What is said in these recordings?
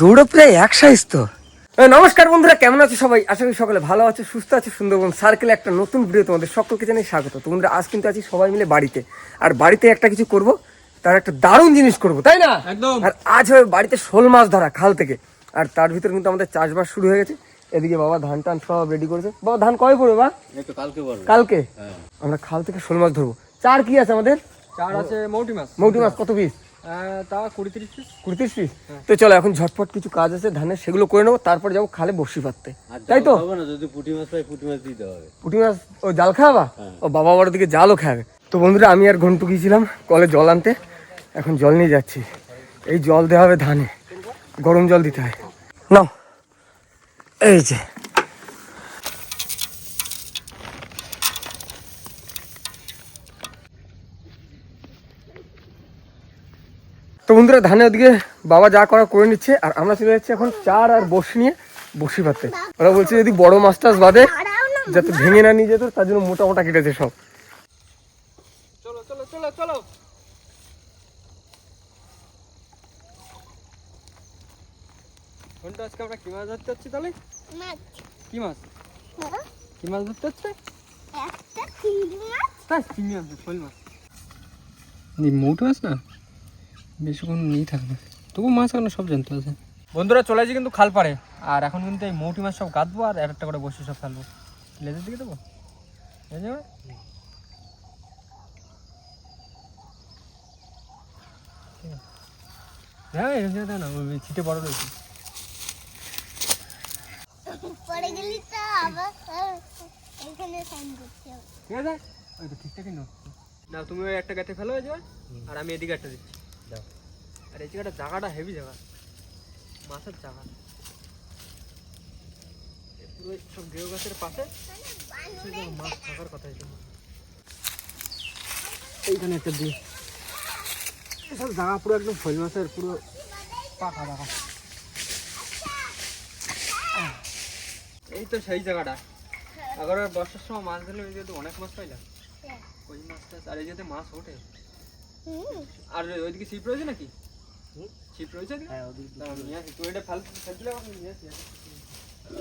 দৌড়ো প্রায় এক সাইজ তো। নমস্কার বন্ধুরা কেমন আছো সবাই? আশা করি সকলে ভালো আছে সুস্থ আছে সুন্দরবন সার্কেলে একটা নতুন ভিডিও তোমাদের সকলকে জানাই স্বাগত। তো বন্ধুরা আজ কিন্তু আছি সবাই মিলে বাড়িতে। আর বাড়িতে একটা কিছু করব তার একটা দারুণ জিনিস করব তাই না? একদম। আর আজ হবে বাড়িতে শোল মাছ ধরা খাল থেকে। আর তার ভিতরে কিন্তু আমাদের চাষবাস শুরু হয়ে গেছে। এদিকে বাবা ধান টান সব রেডি করেছে। বাবা ধান কবে পড়বে বা কালকে কালকে? আমরা খাল থেকে শোল মাছ ধরবো। চার কি আছে আমাদের? চার আছে মৌটি মাছ। মৌটি মাছ কত পিস? তা কুড়ি তিরিশ পিস। কুড়ি তিরিশ পিস? তো চলো এখন ঝটপট কিছু কাজ আছে ধানের সেগুলো করে নেব তারপর যাব খালে বসি পাততে তাই তো? হবে না যদি পুঁটি মাছ পাই পুঁটি মাছ দিতে হবে। পুঁটি মাছ ও জাল খাওয়াবা? ও বাবা বড় দিকে জালও খাবে। তো বন্ধুরা আমি আর ঘন্টু গিয়েছিলাম কলে জল আনতে। এখন জল নিয়ে যাচ্ছি। এই জল দেওয়া হবে ধানে। গরম জল দিতে হয়। নাও। এই যে। তো বন্ধুরা ধানে ওদিকে বাবা যা করা করে নিচ্ছে আর আমরা চলে যাচ্ছি এখন চার আর বসি নিয়ে বসি পাতে ওরা বলছে যদি বড় মাছ টাছ বাদে যাতে ভেঙে না নিয়ে যেত তার জন্য মোটা মোটা কেটেছে সব। চলো চলো চলো চলো। ঘণ্টা আজকে আমরা কি মাছ ধরতে যাচ্ছি তাহলে? কি মাছ? হ্যাঁ, কি মাছ ধরতে যাচ্ছে? একটা চিংড়ি মাছ। চিংড়ি মাছ শোল মাছ। মৌটি মাছ না? বেশিক্ষণ নেই থাকবে। তবু মাছ এখন সব জানতে আছে। বন্ধুরা চলে আসি কিন্তু খাল পাড়ে আর এখন কিন্তু এই মৌটি মাছ সব গাঁদবো আর এক একটা করে বসে সব ফেলব। লেজের দিকে দেবো? হ্যাঁ না ছিটে বড় রয়েছে। পড়ে গেলি তো আবার এখানে সাইন করতে হবে। ঠিক আছে? ওই তো ঠিকঠাকই নড়ছে। না তুমি ওই একটা গাতে ফেলো যাবে আর আমি এদিকে একটা দিচ্ছি। আর এই জায়গাটা জায়গাটা হেভি জায়গা। মাছের জায়গা। পুরো সব গেউ গাছের পাশে? মাছ থাকার কথা ছিল এইখানে একটা দিই সব জায়গা পুরো একদম ফল মাছের পুরো পাকা জায়গা এই তো সেই জায়গাটা। আবার বর্ষার সময় মাছ ধরলে ওই যেহেতু অনেক মাছ পাইলাম। ওই মাছটা আর এই যাতে মাছ ওঠে। আর ওইদিকে ছিপ রয়েছে নাকি? ছিপ রয়েছে নিয়ে আসি। তুই এটা ফেল ফেলতে লাগো, নিয়ে আসি।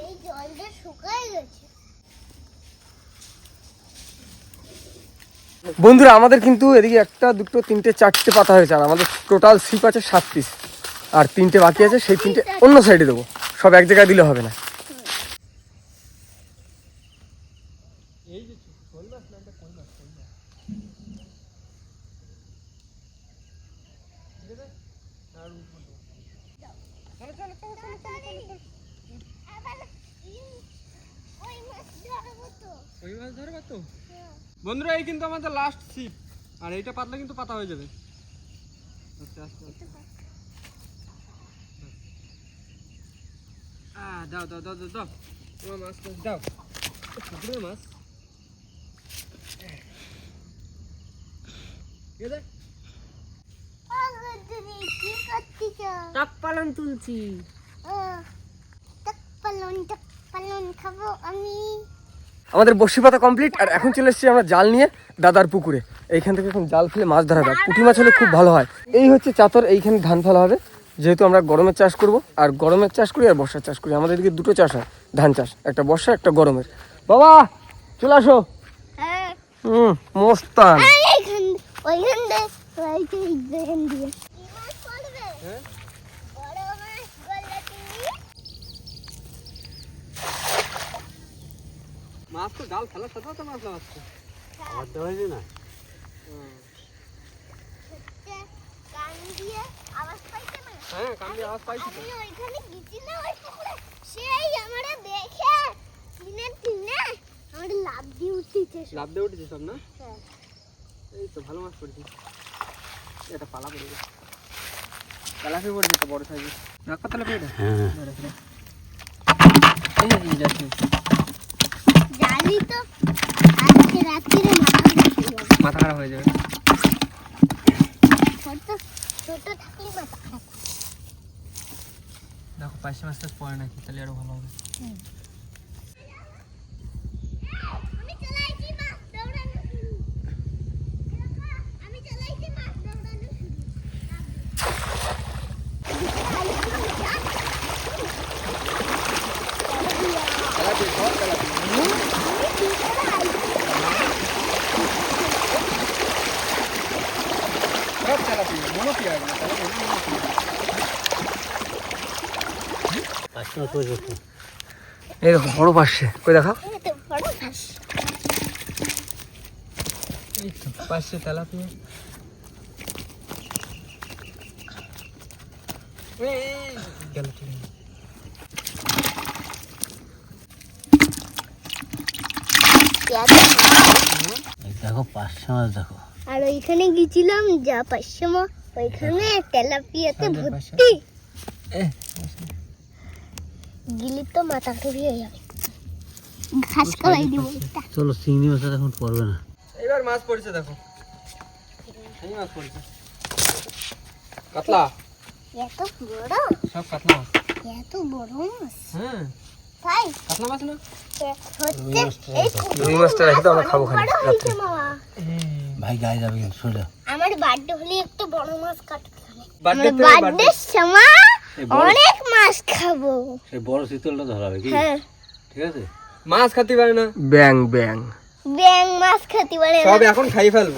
এই জলটা শুকায় গেছে। বন্ধুরা আমাদের কিন্তু এদিকে একটা দুটো তিনটে চারটে পাতা হয়েছে আর আমাদের টোটাল সিপ আছে সাত পিস আর তিনটে বাকি আছে সেই তিনটে অন্য সাইডে দেবো। সব এক জায়গায় দিলে হবে না এই যে শোল মাছ না এটা কই মাছ কই মাছ ঠিক আছে? আর উঠবো তো। আবার উম, ওই মাছ ধরবো তো ওই মাছ ধরে পারতো বন্ধুরা এই কিন্তু আমাদের লাস্ট সিপ আর এইটা পাতলে কিন্তু পাতা হয়ে যাবে। আস্তে আস্তে। দাও দাও দাও দাও দাও। তোমার মাছ দাও। পুকুরের মাছ। টাক পালন তুলছি। টাক পালন টাক পালন খাব আমি। আমাদের বসি পাতা কমপ্লিট আর এখন চলে এসেছি আমরা জাল নিয়ে দাদার পুকুরে। এইখান থেকে এখন জাল ফেলে মাছ ধরা যাক। পুঁটি মাছ হলে খুব ভালো হয়। এই হচ্ছে চাতর, এইখানে ধান ফেলা হবে। যেহেতু আমরা গরমের চাষ করব, আর গরমের চাষ করি আর বর্ষার চাষ করি, আমাদের এদিকে দুটো চাষ হয়, ধান চাষ, একটা বর্ষা, একটা গরমের। বাবা, চলে আসো। হ্যাঁ হুম কি মাছ পড়বে হ্যাঁ? বড় মাছ গলা চিংড়ি মাছ তো জাল ফেলার সাথে সাথে মাছ লাগাচ্ছে। আমার তো হয়েছে না? কান দিয়ে আওয়াজ পাইছে না হ্যাঁ কামড়ে আওয়াজ পাইছি তো। আমি ওইখানে গেছি না ওই পুকুরে। সেই আমারে দেখে টিনে টিনে আমার লাভ দিয়ে উঠতেছে লাভ দিয়ে উঠেছে সব না? হ্যাঁ। এই তো ভালো মাছ পড়েছে। এটা পালা পড়ে গেছে। পড়েছে তো বড় রাখা তেলাপি এটা। হ্যাঁ। এই যে, এই যাচ্ছে। জানি তো। আজকে রাত্রিরে মাথা খারাপ হয়ে যাবে। দেখো পাশে মাছটা পড়ে নাকি তাহলে আরও ভালো হবে আমি চলে আইছি মাছ দৌড়ানো শুরু আমি চলে আইছি মাছ দৌড়ানো শুরু এই দেখো বড় পাশে কই দেখা এই তো বড় মাছ এই তো পাশে তেলাপিয়া গেল। দেখো পাঁচশো মাছ দেখো। আর ওইখানে গেছিলাম যা পাঁচশো মাছ ওইখানে তেলাপিয়াতে ভর্তি। এ, গিলি তো মাথা হয়ে যাবে। ঘাস খাওয়াই দিব চলো চিংড়ি মাছ এখন পড়বে না। এবার মাছ পড়েছে দেখো। এই মাছ পড়েছে। কাতলা? এত বড়? সব কাতলা মাছ। এত বড় মাছ? হ্যাঁ। তাই? কাতলা মাছ না? রুই মাছটা রেখে। তো আমরা খাব খালি বড় ভাই গায়ে যাবে কিন্তু সোজা। আমার বার্থডে হলে একটু বড় মাছ কাটতে হবে। বার্থডে। সময়। অনেক মাছ খাব। সেই বড় শীতলটা ধরাবে কি? হ্যাঁ। ঠিক আছে? মাছ খেতে পারে না। ব্যাং ব্যাং। ব্যাং মাছ খেতে পারে না। সব এখন খাই ফেলব।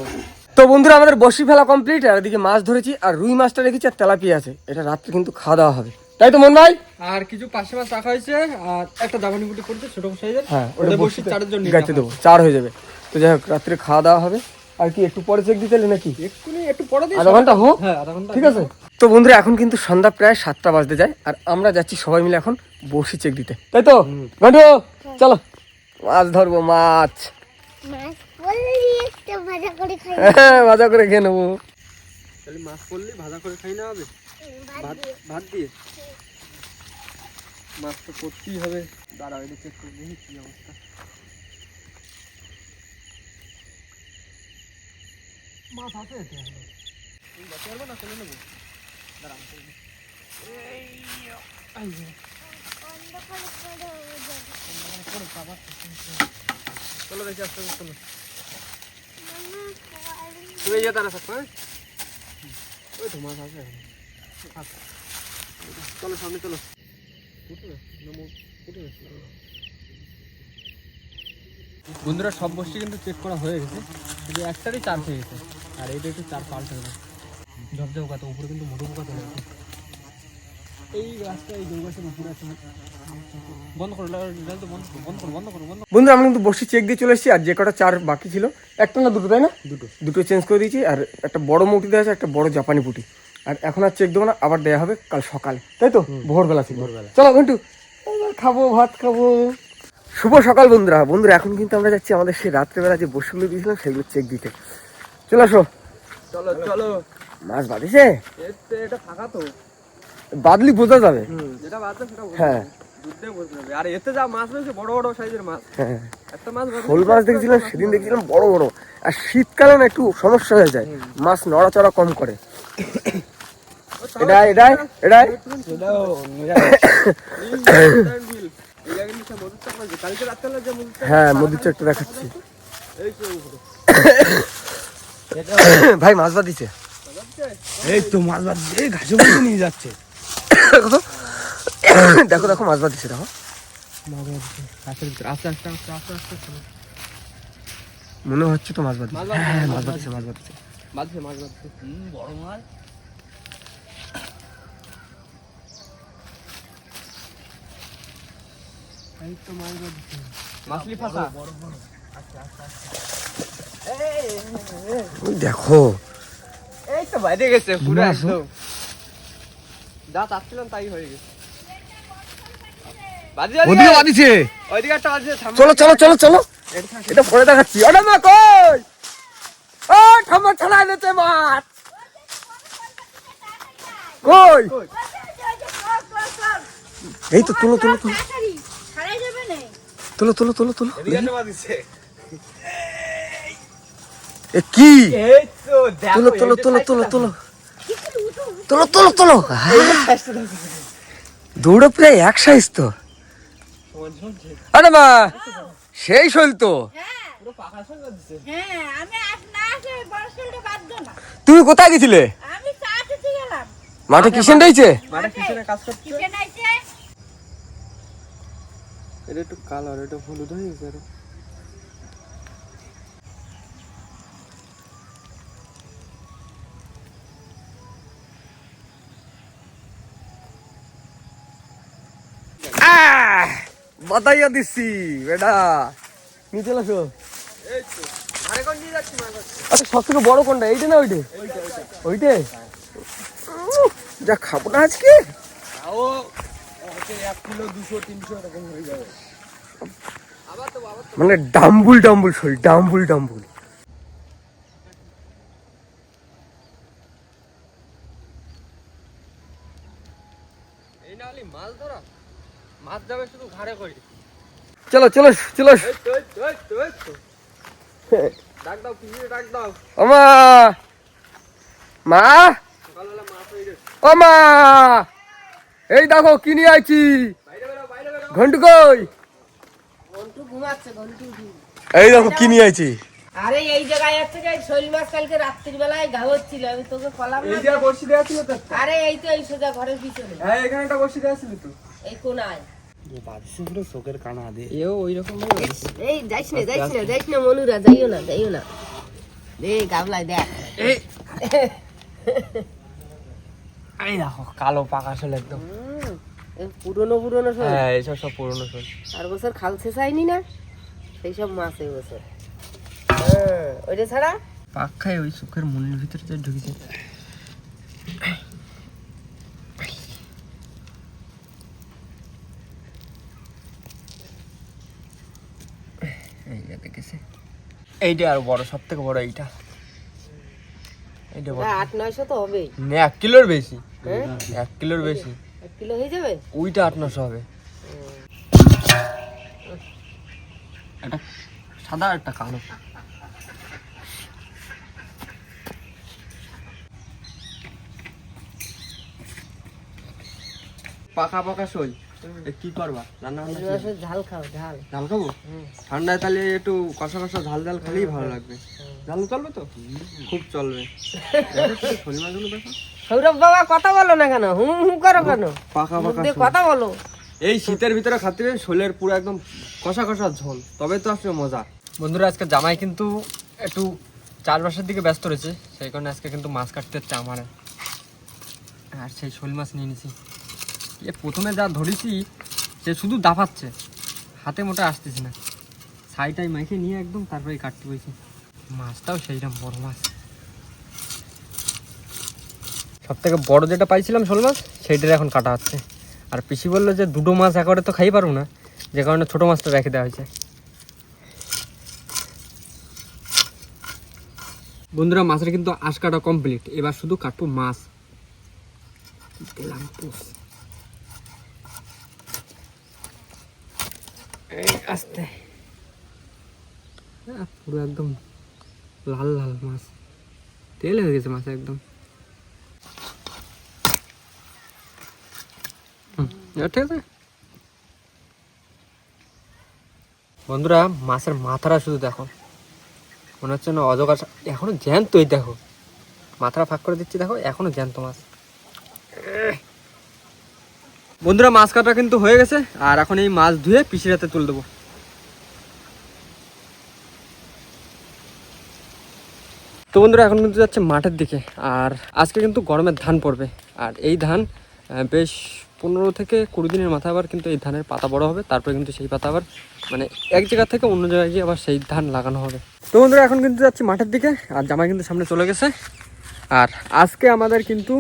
তো বন্ধুরা আমাদের বসি ফেলা কমপ্লিট আর এদিকে মাছ ধরেছি আর রুই মাছটা রেখেছি আর তেলাপিয়া আছে। এটা রাত্রে কিন্তু খাওয়া দাওয়া হবে। তাই তো মন ভাই আর কিছু পাশে মাছ রাখা হয়েছে আর একটা দাবানি গুটি পড়ছে ছোট সাইজের হ্যাঁ ওটা বসে চারের জন্য গাইতে দেবো চার হয়ে যাবে। তো যাই হোক রাত্রে খাওয়া দাওয়া হবে। আর কি একটু পরে চেক দিতে নাকি? এক্ষুনি একটু পরে দিই আধা ঘণ্টা হোক। হ্যাঁ আধা ঘণ্টা ঠিক আছে? তো বন্ধুরা এখন কিন্তু সন্ধ্যা প্রায় সাতটা বাজতে যায় আর আমরা যাচ্ছি সবাই মিলে এখন বসি চেক দিতে। তাই তো? ঘন্টু চলো। মাছ ধরবো মাছ। মাছ ভাজা করে হ্যাঁ মজা করে খেয়ে নেব। তাহলে মাছ পড়লে ভাজা করে খাই না হবে? ভাত ভাত দিয়ে। মাছ তো করতেই হবে। দাঁড়াও এটা চেক করে দেখি কি অবস্থা। মাছ হাতে এতে। তুমি বাঁচতে পারব না চলে নেব দাঁড়া চলো দেখি আস্তে আস্তে চলো। তুমি যেতে না থাকো হ্যাঁ? ওই তো মাছ আছে চলো সামনে চলো। উঠে না উঠে না বন্ধুরা সব বসে কিন্তু চেক করা হয়ে গেছে। শুধু একটারই চার হয়ে গেছে। আর এইটা একটু চার পাল্টে দেবে ঝপঝপ পোকা তো উপরে কিন্তু মোটো পোকা চলে গেছে এই রাস্তা এই গাছের উপরে আছে। বন্ধুরা আমরা কিন্তু বসি চেক দিয়ে চলে এসেছি আর যে কটা চার বাকি ছিল একটা না দুটো তাই না? দুটো। দুটো চেঞ্জ করে দিয়েছি আর একটা বড় মুটি দেওয়া আছে একটা বড় জাপানি পুটি। আর এখন আর চেক দেবো না আবার দেওয়া হবে কাল সকালে। তাই তো? ভোরবেলা থেকে। চলো ঘন্টু। খাব ভাত খাব। শুভ সকাল বন্ধুরা বন্ধুরা এখন কিন্তু আমরা যাচ্ছি আমাদের সেই রাত্রেবেলা যে বসিগুলো দিয়েছিলাম সেগুলো চেক দিতে চলে আসো চলো চলো মাছ বাঁধিছে এতে এটা ফাঁকা তো বাদলি বোঝা যাবে যেটা বাদে সেটা হ্যাঁ হবে। দুধ দিয়ে বলতে হবে আর এতে যা মাছ রয়েছে বড় বড় সাইজের মাছ হ্যাঁ একটা মাছ শোল মাছ দেখছিলাম সেদিন দেখছিলাম বড় বড় আর শীতকালে না একটু সমস্যা হয়ে যায় মাছ নড়াচড়া কম করে এটাই এটাই এটাই এটা হ্যাঁ মোদির চকটা দেখাচ্ছি। ভাই মাছ দিছে? এই তো মাছ বাদ এই ঘাসে মধ্যে নিয়ে যাচ্ছে। দেখো। দেখো মাছ বাদ দিছে দেখো। মনে হচ্ছে তো মাছ বাদ দিছে। হ্যাঁ, হ্যাঁ মাছ বাদ মাছ বাদ মাছ বাদ বড় মাছ। এই তো মাছ বাঁধছে মাছলি ফাঁসা? দেখো। এই তো বাইরে গেছে পুরো একদম। যা চাচ্ছিলাম তাই হয়ে গেছে। বাজি ওদিকে বাঁধিছে ওইদিকে একটা আছে চলো চলো চলো চলো। এটা পরে দেখাচ্ছি। ওটা মা কই? ও ঠাম্মা ছড়াই দিতে মাছ। কই? এই তো তুলো তুলো তুলো। তুলো তুলো তুলো তুলো। এ কি? তুলো তুলো তুলো তুলো তুলো। তুলো তুলো তুলো। দৌড়ো প্রায় এক সাইজ তো। আরে মা সেই শৈল তো। হ্যাঁ আমি আজ না আসে বড় ছেলেটা বাদ দো না। তুমি কোথায় গেছিলে? আমি চা খেতে গেলাম। মাঠে কিসেন রয়েছে? কিচেনে কাজ করছে? এটা একটু কালার এটা হলুদ হয়ে গেছে আরও। বাতাইয়া দিচ্ছি বেটা। নিয়ে চলে আসো আচ্ছা সব থেকে বড় কোনটা? এইটা না ওইটে? ওইটে? যা খাব না আজকে? এক কিলো দুশো তিনশো এরকম হয়ে যাবে। মানে ডাম্বুল ডাম্বুল শরীর ডাম্বুল ডাম্বুল। চলো চলো চলো। ডাক দাও পিছিয়ে ডাক দাও? ওমা মা। ও মা। এই দেখো কি নিয়ে আইছি? ঘন্টু কই? ঘন্টু ঘুমাচ্ছে ঘন্টু এই দেখো কি নিয়ে আইছি? আরে এই জায়গায় আছে যে শৈল মাছ কালকে রাত্রির বেলায় ঘা হচ্ছিল আমি তোকে কলাম না। এই যে বসি দেওয়া ছিল তো। আরে এই তো এই সোজা ঘরের পিছনে। হ্যাঁ এখানে একটা বসি দেওয়া ছিল তো। এই কোনায়। বাজছে পুরো চোখের কানা দিয়ে এও ওই রকম এই যাইস না যাইস না যাইস না মনুরা যাইও না যাইও না। দে গাবলাই দেখ। এই দেখো কালো পাকা শোল একদম। পুরনো পুরনো শোল। হ্যাঁ এইসব সব পুরনো শোল। আর বছর খাল শেষায়নি না? সেই সব মাছ এই বছর। হ্যাঁ ওইটা ছাড়া? পাখায় ওই সুখের মনের ভিতরে যে ঢুকেছে। দেখেছে। এইটা আর বড় সব থেকে বড় এইটা। এইটা আট নয়শো তো হবেই। না, এক কিলোর বেশি। এক কিলোর বেশি। এক কিলো হয়ে যাবে? ওইটা আট নশো হবে। একটা সাদা একটা কালো। পাকা পাকা সই। কি করবা? রান্না বান্না ঝাল খাও ঝাল। ঝাল খাব? ঠান্ডায় তাহলে একটু কষা কষা ঝাল ঝাল খেলেই ভালো লাগবে। ঝাল চলবে তো? খুব চলবে। শোল মাছগুলো দেখো। সৌরভ বাবা কথা বলো না কেন? হুম হুম করো কেন? পাকা মুখ দিয়ে কথা বলো। এই শীতের ভিতরে খাতে শোলের পুরো একদম কষা কষা ঝোল। তবে তো আসবে মজা। বন্ধুরা আজকে জামাই কিন্তু একটু চাষবাসের দিকে ব্যস্ত রয়েছে সেই কারণে আজকে কিন্তু মাছ কাটতে হচ্ছে আমার। আর সেই শোল মাছ নিয়ে নিছি। এ প্রথমে যা ধরেছি সে শুধু দাফাচ্ছে। হাতে মোটা আসতেছে না। ছাইটাই মাইকে নিয়ে একদম তারপরে কাটতে বসেছি। মাছটাও সেইরকম বড় মাছ। সব থেকে বড় যেটা পাইছিলাম শোল মাছ, সেইটার এখন কাটা হচ্ছে। আর পিসি বলল যে দুটো মাছ একবারে তো খাই পারব না, যে কারণে ছোটো মাছটা রেখে দেওয়া হয়েছে। বন্ধুরা, মাছের কিন্তু আশ কাটা কমপ্লিট এবার শুধু কাটবো মাছ। দিলাম। আস্তে। পুরো একদম লাল লাল মাছ। তেল হয়ে গেছে মাছ একদম হুম, এবার ঠিক আছে বন্ধুরা, মাছের মাথাটা শুধু দেখো। মনে হচ্ছে না অজগর এখনও জ্যান্তই, দেখো। মাথাটা ফাঁক করে দিচ্ছি, দেখো, এখনও জ্যান্ত মাছ। বন্ধুরা, মাছ কাটা কিন্তু হয়ে গেছে, আর এখন এই মাছ ধুয়ে পিসির হাতে তুলে দেবো। তো বন্ধুরা, এখন কিন্তু যাচ্ছে মাঠের দিকে, আর আজকে কিন্তু গরমের ধান পড়বে। আর এই ধান বেশ পনেরো থেকে কুড়ি দিনের মাথায় আবার কিন্তু এই ধানের পাতা বড় হবে তারপরে কিন্তু সেই পাতা আবার মানে এক জায়গা থেকে অন্য জায়গায় গিয়ে আবার সেই ধান লাগানো হবে। তো বন্ধুরা এখন কিন্তু যাচ্ছি মাঠের দিকে আর জামাই কিন্তু সামনে চলে গেছে। আর আজকে আমাদের কিন্তু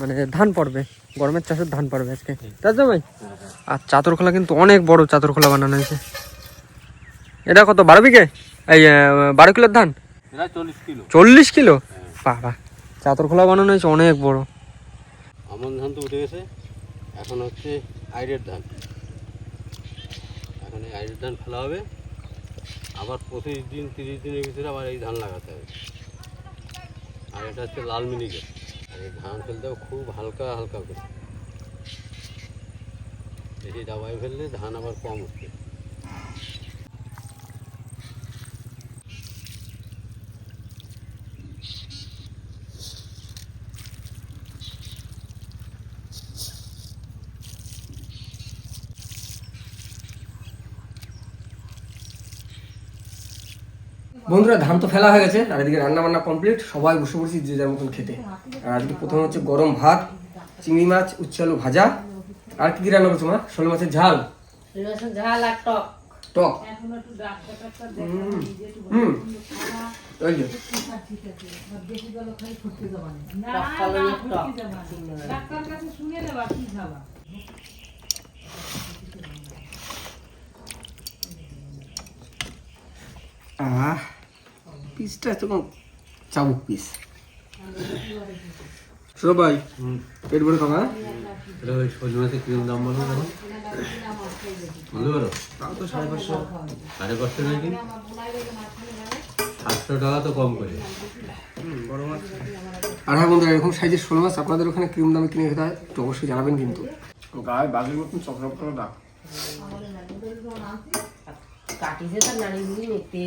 মানে ধান পড়বে গরমের চাষের ধান পড়বে আজকে। তার জামাই? আর চাদর খোলা কিন্তু অনেক বড় চাদর খোলা বানানো হয়েছে। এটা কত বারো বিঘে? এই বারো কিলোর ধান? চল্লিশ কিলো। বাবা চাদর খোলা বানানো হয়েছে অনেক বড়। আমন ধান তো উঠে গেছে। এখন হচ্ছে আইরের ধান। এখন এই আইরের ধান ফেলা হবে। আবার পঁচিশ দিন, তিরিশ দিনের ভিতরে আবার এই ধান লাগাতে হবে। আর এটা হচ্ছে লাল মিনিকেট আর এই ধান ফেলতেও খুব হালকা হালকা করে। বেশি দাবাই ফেললে ধান আবার কম হচ্ছে। বন্ধুরা ধান তো ফেলা হয়ে গেছে আর এদিকে রান্না বান্না কমপ্লিট সবাই বসে পড়ছি যে যার মতন খেতে। আর আজকে প্রথমে হচ্ছে গরম ভাত চিংড়ি মাছ উচ্চালু ভাজা। আর কি কি রান্না করছ মা? শোল মাছের ঝাল? ঝাল আর টক। টক? হুম ওই যে টক আহ পিসটা এত কম চাবুক পিস সবাই পেট ভরে খাবা এটা ওই সজনে মাছের কিরম দাম বলো বলতে পারো? তাও তো সাড়ে পাঁচশো। সাড়ে পাঁচশো নাকি? সাতশো টাকা তো কম করে। আর হ্যাঁ বন্ধুরা এরকম সাইজের ষোলো মাছ আপনাদের ওখানে কিরম দামে কিনে খেতে হয় একটু অবশ্যই জানাবেন কিন্তু। গায়ে বাঘের মতন চক্রাপটা দাগ কাটিছে তার নাড়িগুলি নিতে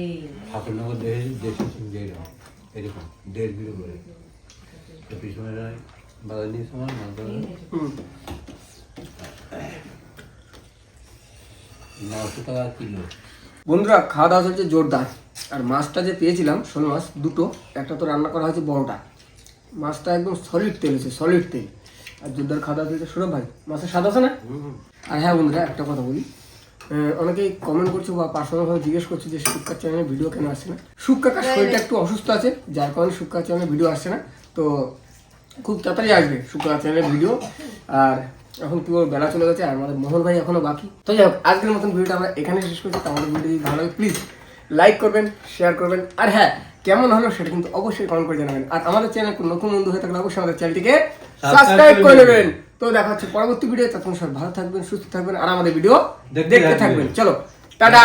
ঠাকুরনগর দেশি দেশি চিংড়ি এরকম এরকম দেড় কিলো করে। তো পিছনে বাজার নিয়ে সময় মাছ ধরে হুম। নশো টাকা কিলো। বন্ধুরা খাওয়া দাওয়া চলছে জোরদার। আর মাছটা যে পেয়েছিলাম শোল মাছ দুটো। একটা তো রান্না করা হয়েছে বড়টা। মাছটা একদম সলিড তেল হয়েছে সলিড তেল। আর জোরদার খাওয়া দাওয়া চলছে সৌরভ ভাই। মাছের স্বাদ আছে না? আর হ্যাঁ বন্ধুরা একটা কথা বলি। অনেকেই কমেন্ট করছ বা পার্সোনালভাবে জিজ্ঞেস করছ যে সুক্কার চ্যানেলে ভিডিও কেন আসছে না? সুক্কাকার শরীরটা একটু অসুস্থ আছে যার কারণে সুক্কার চ্যানেলে ভিডিও আসছে না। তো খুব তাড়াতাড়ি আসবে শুক্রবার চ্যানেলের ভিডিও আর এখন পুরো বেলা চলে গেছে আর আমাদের মোহন ভাই এখনও বাকি। তো যাই হোক আজকের মতন ভিডিওটা আমরা এখানে শেষ করছি। তো আমাদের ভিডিও যদি ভালো লাগে প্লিজ লাইক করবেন শেয়ার করবেন। আর হ্যাঁ কেমন হলো সেটা কিন্তু অবশ্যই কমেন্ট করে জানাবেন। আর আমাদের চ্যানেল নতুন বন্ধু হয়ে থাকলে অবশ্যই আমাদের চ্যানেলটিকে সাবস্ক্রাইব করে নেবেন। তো দেখা হচ্ছে পরবর্তী ভিডিও তখন সব ভালো থাকবেন সুস্থ থাকবেন আর আমাদের ভিডিও দেখতে। থাকবেন। চলো টাটা!